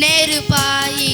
நெருப்பாயி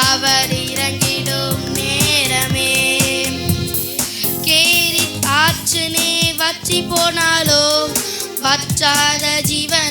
அவர் இறங்கிடும் நேரமே. கேரி ஆச்சுனே வச்சி போனாலோ வச்சாத ஜீவன்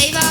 Hey.